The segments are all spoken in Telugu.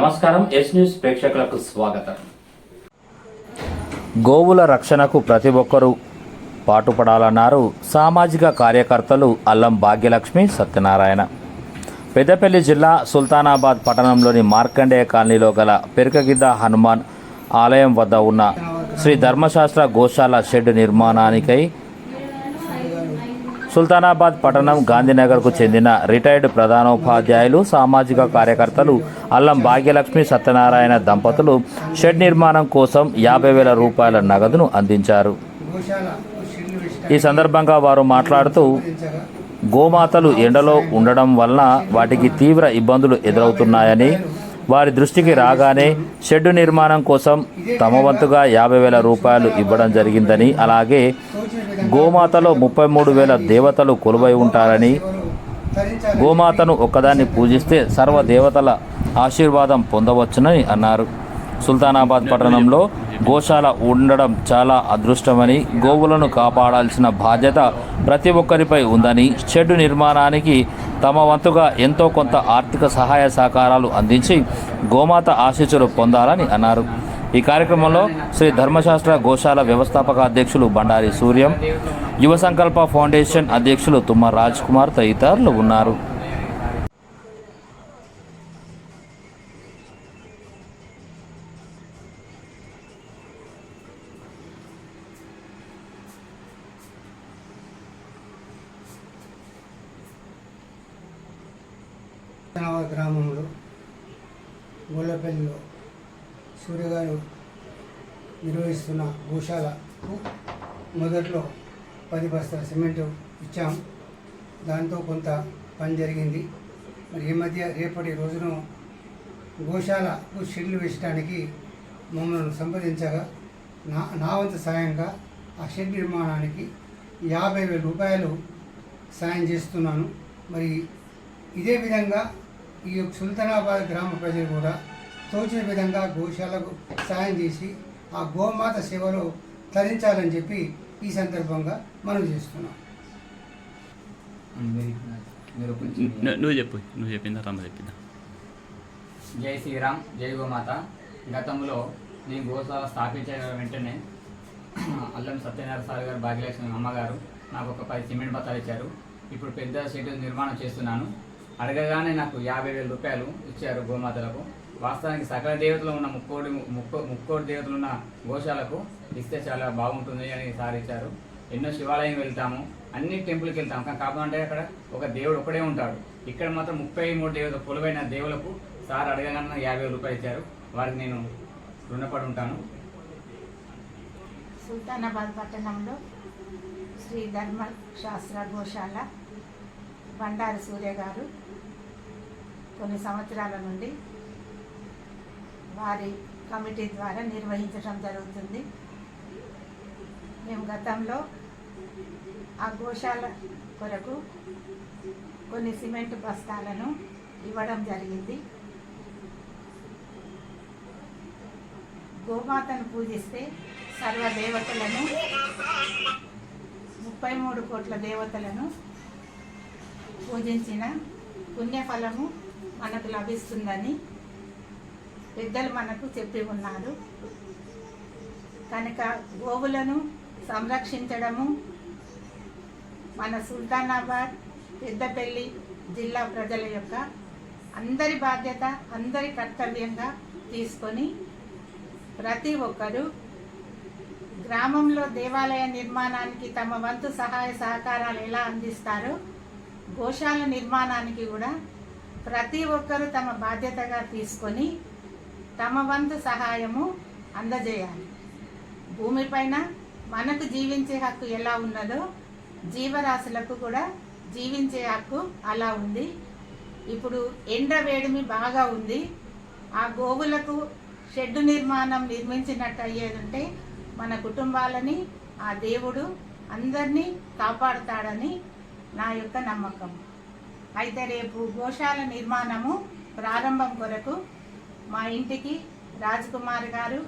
నమస్కారం ఎస్ న్యూస్ ప్రేక్షకులకు స్వాగతం. గోవుల రక్షణకు ప్రతి ఒక్కరూ పాటుపడాలన్నారు సామాజిక కార్యకర్తలు అల్లం భాగ్యలక్ష్మి సత్యనారాయణ. పెద్దపల్లి జిల్లా సుల్తానాబాద్ పట్టణంలోని మార్కండేయ కాలనీలో గల పెరుకగిద్ద హనుమాన్ ఆలయం వద్ద ఉన్న శ్రీ ధర్మశాస్త్ర గోశాల షెడ్ నిర్మాణానికై సుల్తానాబాద్ పట్టణం గాంధీనగర్కు చెందిన రిటైర్డ్ ప్రధానోపాధ్యాయులు సామాజిక కార్యకర్తలు అల్లం భాగ్యలక్ష్మి సత్యనారాయణ దంపతులు షెడ్ నిర్మాణం కోసం యాభై వేల రూపాయల నగదును అందించారు. ఈ సందర్భంగా వారు మాట్లాడుతూ గోమాతలు ఎండలో ఉండడం వలన వాటికి తీవ్ర ఇబ్బందులు ఎదురవుతున్నాయని వారి దృష్టికి రాగానే షెడ్డు నిర్మాణం కోసం తమ వంతుగా యాభై వేల రూపాయలు ఇవ్వడం జరిగిందని అలాగే గోమాతలో ముప్పై మూడు వేల దేవతలు కొలువై ఉంటారని గోమాతను ఒక్కదాన్ని పూజిస్తే సర్వ దేవతల ఆశీర్వాదం పొందవచ్చునని అన్నారు. సుల్తానాబాద్ పట్టణంలో గోశాల ఉండడం చాలా అదృష్టమని గోవులను కాపాడాల్సిన బాధ్యత ప్రతి ఒక్కరిపై ఉందని షెడ్డు నిర్మాణానికి తమ వంతుగా ఎంతో కొంత ఆర్థిక సహాయ సహకారాలు అందించి గోమాత ఆశీస్సులు పొందాలని అన్నారు. ఈ కార్యక్రమంలో శ్రీ ధర్మశాస్త్ర గోశాల వ్యవస్థాపక అధ్యక్షులు బండారి సూర్యం యువ సంకల్ప ఫౌండేషన్ అధ్యక్షులు తుమ్మ రాజ్ కుమార్ తదితరులు ఉన్నారు. గ్రామంలో గొల్లపల్లిలో సూర్యగారు నిర్వహిస్తున్న గోశాలకు మొదట్లో పది బస్తాల సిమెంట్ ఇచ్చాం. దాంతో కొంత పని జరిగింది. మరి ఈ మధ్య రేపటి రోజున గోశాలకు షెడ్లు వేసడానికి మమ్మల్ని సంప్రదించగా నా నా సాయంగా ఆ షెడ్ నిర్మాణానికి యాభై వేల రూపాయలు సాయం చేస్తున్నాను. మరి ఇదే విధంగా ఈ యొక్క సుల్తానాబాద్ గ్రామ ప్రజలు కూడా తోచిన విధంగా గోశాలకు సాయం చేసి ఆ గోమాత సేవలో తరించాలని చెప్పి ఈ సందర్భంగా మనం చేస్తున్నాం. నువ్వు చెప్పు నువ్వు చెప్పిందా తమ్మ చెప్పిందా? జై శ్రీరామ్ జై గోమాత. గతంలో నేను గోశాల స్థాపించిన వెంటనే అల్లం సత్యనారాయణ సార్ గారు భాగ్యలక్ష్మి అమ్మగారు నాకు ఒక పది సిమెంట్ బత్తాలు ఇచ్చారు. ఇప్పుడు పెద్ద షెడ్ నిర్మాణం చేస్తున్నాను. అడగగానే నాకు యాభై వేల రూపాయలు ఇచ్చారు గోమాతలకు. వాస్తవానికి సకల దేవతలు ఉన్న ముక్కోడి ముక్కో ముక్కోడి దేవతలు ఉన్న గోశాలకు ఇస్తే చాలా బాగుంటుంది అని సార్ ఇచ్చారు. ఎన్నో శివాలయం వెళ్తాము అన్ని టెంపుల్కి వెళ్తాము. కానీ కాకుండా అక్కడ ఒక దేవుడు ఒకడే ఉంటాడు. ఇక్కడ మాత్రం ముప్పై మూడు దేవత కొలువైన దేవులకు సార్ అడగగానే యాభై వేల రూపాయలు ఇచ్చారు. వారికి నేను రుణపడి ఉంటాను. సుల్తానాబాద్ పట్టణంలో శ్రీ ధర్మ శాస్త్ర గోశాల బండారు సూర్య గారు కొన్ని సంవత్సరాల నుండి వారి కమిటీ ద్వారా నిర్వహించడం జరుగుతుంది. మేము గతంలో ఆ గోశాల కొరకు కొన్ని సిమెంట్ బస్తాలను ఇవ్వడం జరిగింది. గోమాతను పూజిస్తే సర్వ దేవతలను ముప్పై మూడు కోట్ల దేవతలను పూజించిన పుణ్యఫలము మనకు లభిస్తుందని పెద్దలు మనకు చెప్పి ఉన్నారు. కనుక గోవులను సంరక్షించడము మన సుల్తానాబాద్ పెద్దపల్లి జిల్లా ప్రజల యొక్క అందరి బాధ్యత అందరి కర్తవ్యంగా తీసుకొని ప్రతి ఒక్కరూ గ్రామంలో దేవాలయ నిర్మాణానికి తమ వంతు సహాయ సహకారాలు ఎలా అందిస్తారో గోశాల నిర్మాణానికి కూడా ప్రతి ఒక్కరూ తమ బాధ్యతగా తీసుకొని తమ వంతు సహాయము అందజేయాలి. భూమిపైన మనకు జీవించే హక్కు ఎలా ఉన్నదో జీవరాశులకు కూడా జీవించే హక్కు అలా ఉంది. ఇప్పుడు ఎండ వేడిమి బాగా ఉంది. ఆ గోవులకు షెడ్డు నిర్మాణం నిర్మించినట్టు అయ్యేదంటే మన కుటుంబాలని ఆ దేవుడు అందరినీ కాపాడుతాడని నా యొక్క నమ్మకం. అయితే రేపు గోశాల నిర్మాణము ప్రారంభం కొరకు మా ఇంటికి రాజ్ కుమార్ గారు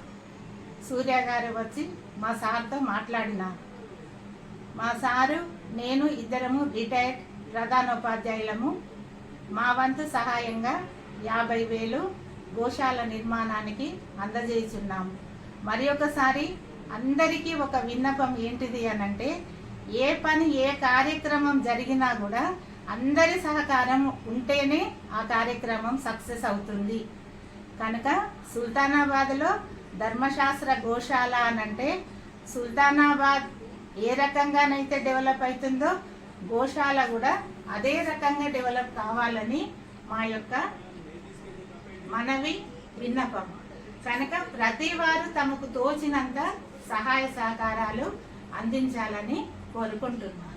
సూర్య గారు వచ్చి మా సార్తో మాట్లాడినారు. మా సారు నేను ఇద్దరము రిటైర్డ్ ప్రధానోపాధ్యాయులము. మా వంతు సహాయంగా యాభై వేలు గోశాల నిర్మాణానికి అందజేస్తున్నాము. మరి ఒకసారి అందరికీ ఒక విన్నపం ఏంటిది అనంటే ఏ పని ఏ కార్యక్రమం జరిగినా కూడా అందరి సహకారం ఉంటేనే ఆ కార్యక్రమం సక్సెస్ అవుతుంది. కనుక సుల్తానాబాద్లో ధర్మశాస్త్ర గోశాల అనంటే సుల్తానాబాద్ ఏ రకంగానైతే డెవలప్ అవుతుందో గోశాల కూడా అదే రకంగా డెవలప్ కావాలని మా యొక్క మనవి విన్నపం. కనుక ప్రతి వారు తమకు తోచినంత సహాయ సహకారాలు అందించాలని కోరుకుంటున్నాను